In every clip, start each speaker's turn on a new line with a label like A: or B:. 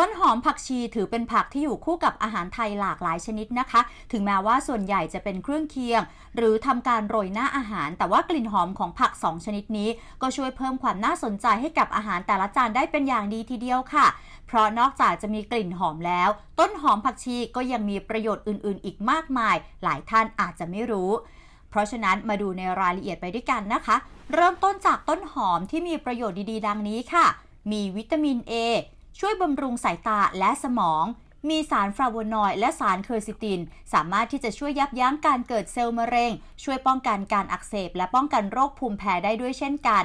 A: ต้นหอมผักชีถือเป็นผักที่อยู่คู่กับอาหารไทยหลากหลายชนิดนะคะ ถึงแม้ว่าส่วนใหญ่จะเป็นเครื่องเคียง หรือทำการโรยหน้าอาหาร แต่ว่ากลิ่นหอมของผัก 2 ชนิดนี้ ก็ช่วยเพิ่มความน่าสนใจให้กับอาหารแต่ละจานได้เป็นอย่างดีทีเดียวค่ะ เพราะนอกจากจะมีกลิ่นหอมแล้ว ต้นหอมผักชีก็ยังมีประโยชน์อื่น ๆ อีกมากมาย หลายท่านอาจจะไม่รู้ เพราะฉะนั้นมาดูในรายละเอียดไปด้วยกันนะคะ เริ่มต้นจากต้นหอมที่มีประโยชน์ดีๆ ดังนี้ค่ะ มีวิตามิน A ช่วยบำรุงสายตาและสมอง มีสารฟลาโวนอยด์และสารเคอร์ซิติน สามารถที่จะช่วยยับยั้งการเกิดเซลล์มะเร็ง ช่วยป้องกันการอักเสบ และป้องกันโรคภูมิแพ้ได้ด้วยเช่นกัน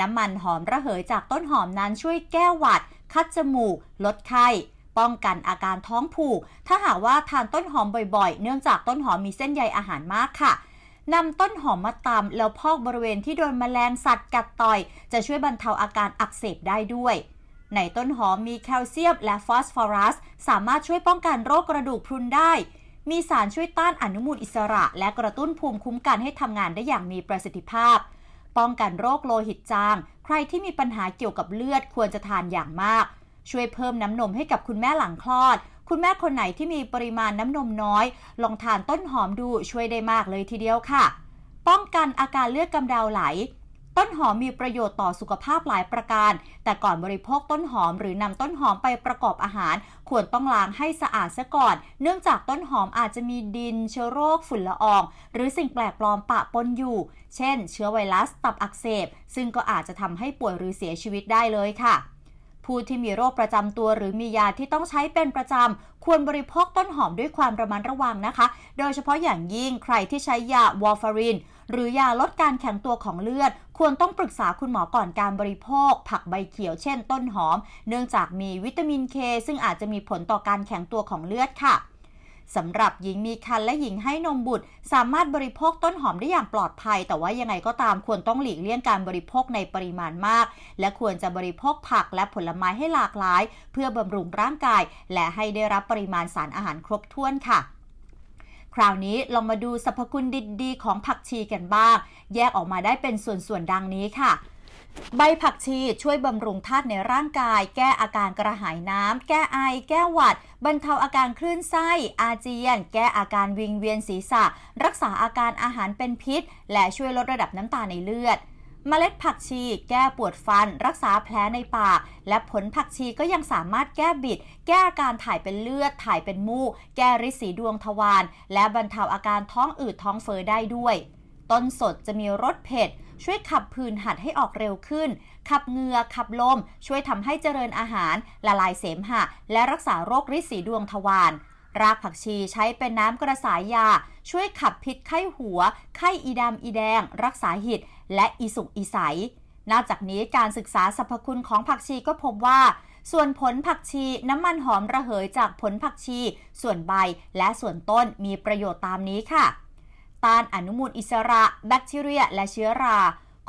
A: น้ำมันหอมระเหยจากต้นหอมนั้นช่วยแก้หวัด คัดจมูก ลดไข้ป้องกันอาการท้องผูก ถ้าหากว่าทานต้นหอมบ่อยๆ เนื่องจากต้นหอมมีเส้นใยอาหารมากค่ะนำต้นหอมมาตำแล้วพอกบริเวณที่โดนแมลงสัตว์กัดต่อย จะช่วยบรรเทาอาการอักเสบได้ด้วย ในต้นหอมมีแคลเซียมและฟอสฟอรัส สามารถช่วยป้องกันโรคกระดูกพรุนได้ มีสารช่วยต้านอนุมูลอิสระ และกระตุ้นภูมิคุ้มกันให้ทำงานได้อย่างมีประสิทธิภาพ ป้องกันโรคโลหิตจาง ใครที่มีปัญหาเกี่ยวกับเลือดควรจะทานอย่างมาก ช่วยเพิ่มน้ำนมให้กับคุณแม่หลังคลอด คุณแม่คนไหนที่มีปริมาณน้ำนมน้อย ลองทานต้นหอมดูช่วยได้มากเลยทีเดียวค่ะ ป้องกันอาการเลือดกำเดาไหล ต้นหอมมีประโยชน์ต่อสุขภาพหลายประการ แต่ก่อนบริโภคต้นหอมหรือนำต้นหอมไปประกอบอาหาร ควรต้องล้างให้สะอาดซะก่อน เนื่องจากต้นหอมอาจจะมีดินเชื้อโรคฝุ่นละออง หรือสิ่งแปลกปลอมปะปนอยู่ เช่น เชื้อไวรัสตับอักเสบ ซึ่งก็อาจจะทำให้ป่วยหรือเสียชีวิตได้เลยค่ะผู้ที่มีโรคประจำตัวหรือมียาที่ต้องใช้เป็นประจำ ควรบริโภคต้นหอมด้วยความระมัดระวังนะคะ โดยเฉพาะอย่างยิ่งใครที่ใช้ยาวอร์ฟาริน หรือยาลดการแข็งตัวของเลือด ควรต้องปรึกษาคุณหมอก่อนการบริโภค ผักใบเขียวเช่นต้นหอม เนื่องจากมีวิตามินเคซึ่งอาจจะมีผลต่อการแข็งตัวของเลือดค่ะสำหรับหญิงมีครรภ์และหญิงให้นมบุตร สามารถบริโภคต้นหอมได้อย่างปลอดภัย แต่ว่ายังไงก็ตามควรต้องหลีกเลี่ยงการบริโภคในปริมาณมาก และควรจะบริโภคผักและผลไม้ให้หลากหลาย เพื่อบำรุงร่างกาย และให้ได้รับปริมาณสารอาหารครบถ้วนค่ะ คราวนี้ลองมาดูสรรพคุณดีๆ ของผักชีกันบ้าง แยกออกมาได้เป็นส่วนๆดังนี้ค่ะใบผักชีช่วยบำรุงธาตุในร่างกาย แก้อาการกระหายน้ำ แก้ไอ แก้หวัด บรรเทาอาการคลื่นไส้ อาเจียน แก้อาการวิงเวียนศีรษะ รักษาอาการอาหารเป็นพิษ และช่วยลดระดับน้ำตาลในเลือด เมล็ดผักชีแก้ปวดฟัน รักษาแผลในปาก และผลผักชีก็ยังสามารถแก้บิด แก้อาการถ่ายเป็นเลือด ถ่ายเป็นมูก แก้ริดสีดวงทวาร และบรรเทาอาการท้องอืดท้องเฟ้อได้ด้วย ต้นสดจะมีรสเผ็ด ช่วยขับผื่นหัดให้ออกเร็วขึ้น ขับเหงือขับลม ช่วยทำให้เจริญอาหาร ละลายเสมหะ และรักษาโรคริดสีดวงทวารรากผักชีใช้เป็นน้ำกระสายยา ช่วยขับพิษไข้หัว ไข้อีดำอีแดง รักษาหิด และอีสุกอีใส นอกจากนี้การศึกษาสรรพคุณของผักชีก็พบว่า ส่วนผลผักชีน้ำมันหอมระเหยจากผลผักชี ส่วนใบและส่วนต้นมีประโยชน์ตามนี้ค่ะ ต้านอนุมูลอิสระ แบคทีเรีย และเชื้อรา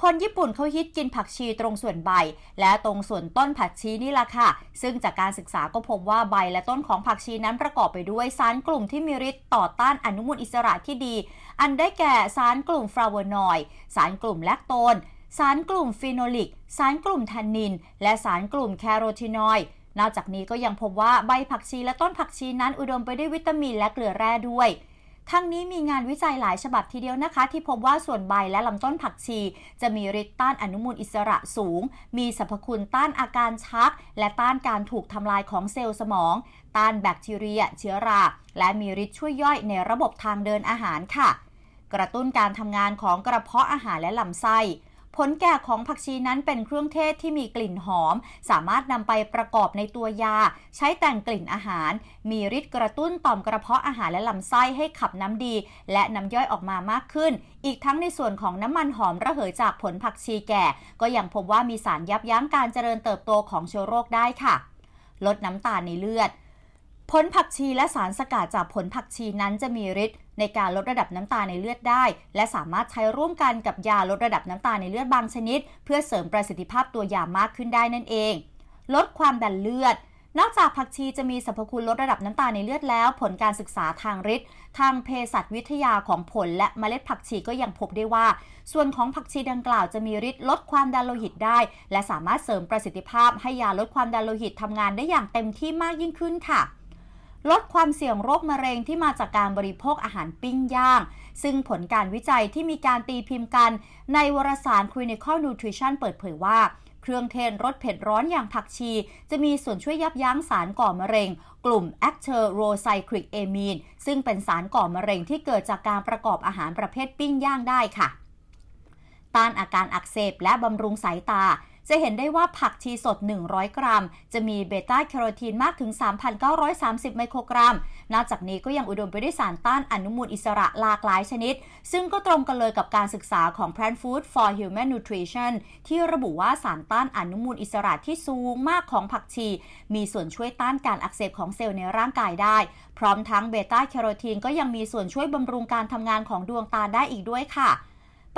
A: คนญี่ปุ่นเขาฮิตกินผักชีตรงส่วนใบ และตรงส่วนต้นผักชีนี่แหละค่ะ ซึ่งจากการศึกษาก็พบว่าใบและต้นของผักชีนั้นประกอบไปด้วยสารกลุ่มที่มีฤทธิ์ต่อต้านอนุมูลอิสระที่ดี อันได้แก่สารกลุ่มฟลาวนอยด์สารกลุ่มแลคโตน สารกลุ่มฟีโนลิก สารกลุ่มแทนนิน และสารกลุ่มแคโรทีนอยด์นอกจากนี้ก็ยังพบว่าใบผักชีและต้นผักชีนั้นอุดมไปด้วยวิตามินและเกลือแร่ด้วย ทั้งนี้มีงานวิจัยหลายฉบับทีเดียวนะคะ ที่พบว่าส่วนใบและลำต้นผักชี จะมีฤทธิ์ต้านอนุมูลอิสระสูง มีสรรพคุณต้านอาการชัก และต้านการถูกทำลายของเซลล์สมอง ต้านแบคทีเรีย เชื้อรา และมีฤทธิ์ช่วยย่อยในระบบทางเดินอาหารค่ะ กระตุ้นการทำงานของกระเพาะอาหารและลำไส้ ผลแก่ของผักชีนั้นเป็นเครื่องเทศที่มีกลิ่นหอม สามารถนำไปประกอบในตัวยา ใช้แต่งกลิ่นอาหาร มีฤทธิ์กระตุ้นต่อมกระเพาะอาหารและลำไส้ให้ขับน้ำดี และน้ำย่อยออกมามากขึ้น อีกทั้งในส่วนของน้ำมันหอมระเหยจากผลผักชีแก่ ก็ยังพบว่ามีสารยับยั้งการเจริญเติบโตของเชื้อโรคได้ค่ะ ลดน้ำตาลในเลือดผลผักชีและสารสกัดจากผลผักชีนั้นจะมีฤทธิ์ ในการลดระดับน้ำตาลในเลือดได้ และสามารถใช้ร่วมกันกับยาลดระดับน้ำตาลในเลือดบางชนิด เพื่อเสริมประสิทธิภาพตัวยามากขึ้นได้นั่นเอง ลดความดันเลือดนอกจากผักชีจะมีสรรพคุณลดระดับน้ำตาลในเลือดแล้ว ผลการศึกษาทางฤทธิ์ทางเภสัชวิทยาของผลและเมล็ดผักชีก็ยังพบได้ว่า ส่วนของผักชีดังกล่าวจะมีฤทธิ์ลดความดันโลหิตได้ และสามารถเสริมประสิทธิภาพให้ยาลดความดันโลหิตทำงานได้อย่างเต็มที่มากยิ่งขึ้นค่ะ ลดความเสี่ยงโรคมะเร็งที่มาจากการบริโภคอาหารปิ้งย่าง ซึ่งผลการวิจัยที่มีการตีพิมพ์กัน ในวารสาร Clinical Nutrition เปิดเผยว่า เครื่องเทศรสเผ็ดร้อนอย่างผักชี จะมีส่วนช่วยยับยั้งสารก่อมะเร็ง กลุ่ม a c t e r o c y c l i c amine ซึ่งเป็นสารก่อมะเร็งที่เกิดจากการประกอบอาหารประเภทปิ้งย่างได้ค่ะ ต้านอาการอักเสบและบำรุงสายตา จะเห็นได้ว่าผักชีสด 100 กรัม จะมีเบต้าแคโรทีนมากถึง 3,930 ไมโครกรัม นอกจากนี้ก็ยังอุดมไปด้วยสารต้านอนุมูลอิสระหลากหลายชนิด ซึ่งก็ตรงกันเลยกับการศึกษาของ Plant Food for Human Nutrition ที่ระบุว่าสารต้านอนุมูลอิสระที่สูงมากของผักชี มีส่วนช่วยต้านการอักเสบของเซลล์ในร่างกายได้ พร้อมทั้งเบต้าแคโรทีนก็ยังมีส่วนช่วยบำรุงการทำงานของดวงตาได้อีกด้วยค่ะ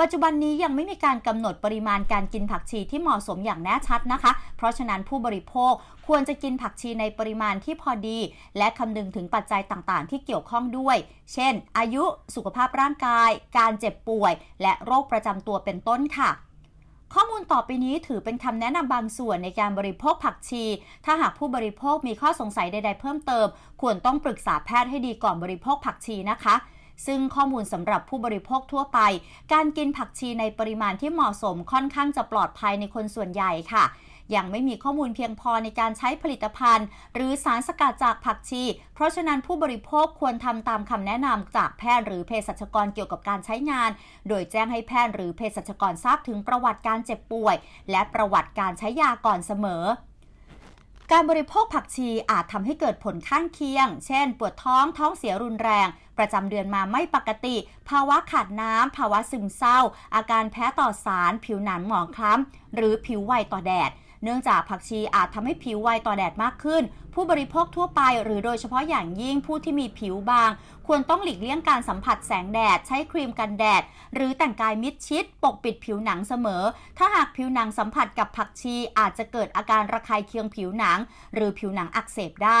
A: ปัจจุบันนี้ยังไม่มีการกำหนดปริมาณการกินผักชีที่เหมาะสมอย่างแน่ชัดนะคะ เพราะฉะนั้นผู้บริโภคควรจะกินผักชีในปริมาณที่พอดี และคำนึงถึงปัจจัยต่างๆ ที่เกี่ยวข้องด้วย เช่น อายุ สุขภาพร่างกาย การเจ็บป่วย และโรคประจำตัวเป็นต้นค่ะข้อมูลต่อไปนี้ถือเป็นคำแนะนำบางส่วนในการบริโภคผักชี ถ้าหากผู้บริโภคมีข้อสงสัยใด ๆ เพิ่มเติม ควรต้องปรึกษาแพทย์ให้ดีก่อนบริโภคผักชีนะคะ ซึ่งข้อมูลสำหรับผู้บริโภคทั่วไป การกินผักชีในปริมาณที่เหมาะสมค่อนข้างจะปลอดภัยในคนส่วนใหญ่ค่ะยังไม่มีข้อมูลเพียงพอในการใช้ผลิตภัณฑ์ หรือสารสกัดจากผักชี เพราะฉะนั้นผู้บริโภคควรทำตามคำแนะนำจากแพทย์หรือเภสัชกรเกี่ยวกับการใช้งาน โดยแจ้งให้แพทย์หรือเภสัชกรทราบถึงประวัติการเจ็บป่วย และประวัติการใช้ยาก่อนเสมอ การบริโภคผักชีอาจทำให้เกิดผลข้างเคียง เช่น ปวดท้อง ท้องเสียรุนแรง ประจำเดือนมาไม่ปกติ ภาวะขาดน้ำ ภาวะซึมเศร้า อาการแพ้ต่อสาร ผิวหนังหมองคล้ำ หรือผิวไวต่อแดด เนื่องจากผักชีอาจทำให้ผิวไวต่อแดดมากขึ้น ผู้บริโภคทั่วไป หรือโดยเฉพาะอย่างยิ่งผู้ที่มีผิวบาง ควรต้องหลีกเลี่ยงการสัมผัสแสงแดด ใช้ครีมกันแดด หรือแต่งกายมิดชิด ปกปิดผิวหนังเสมอ ถ้าหากผิวหนังสัมผัสกับผักชีอาจจะเกิดอาการระคายเคืองผิวหนัง หรือผิวหนังอักเสบได้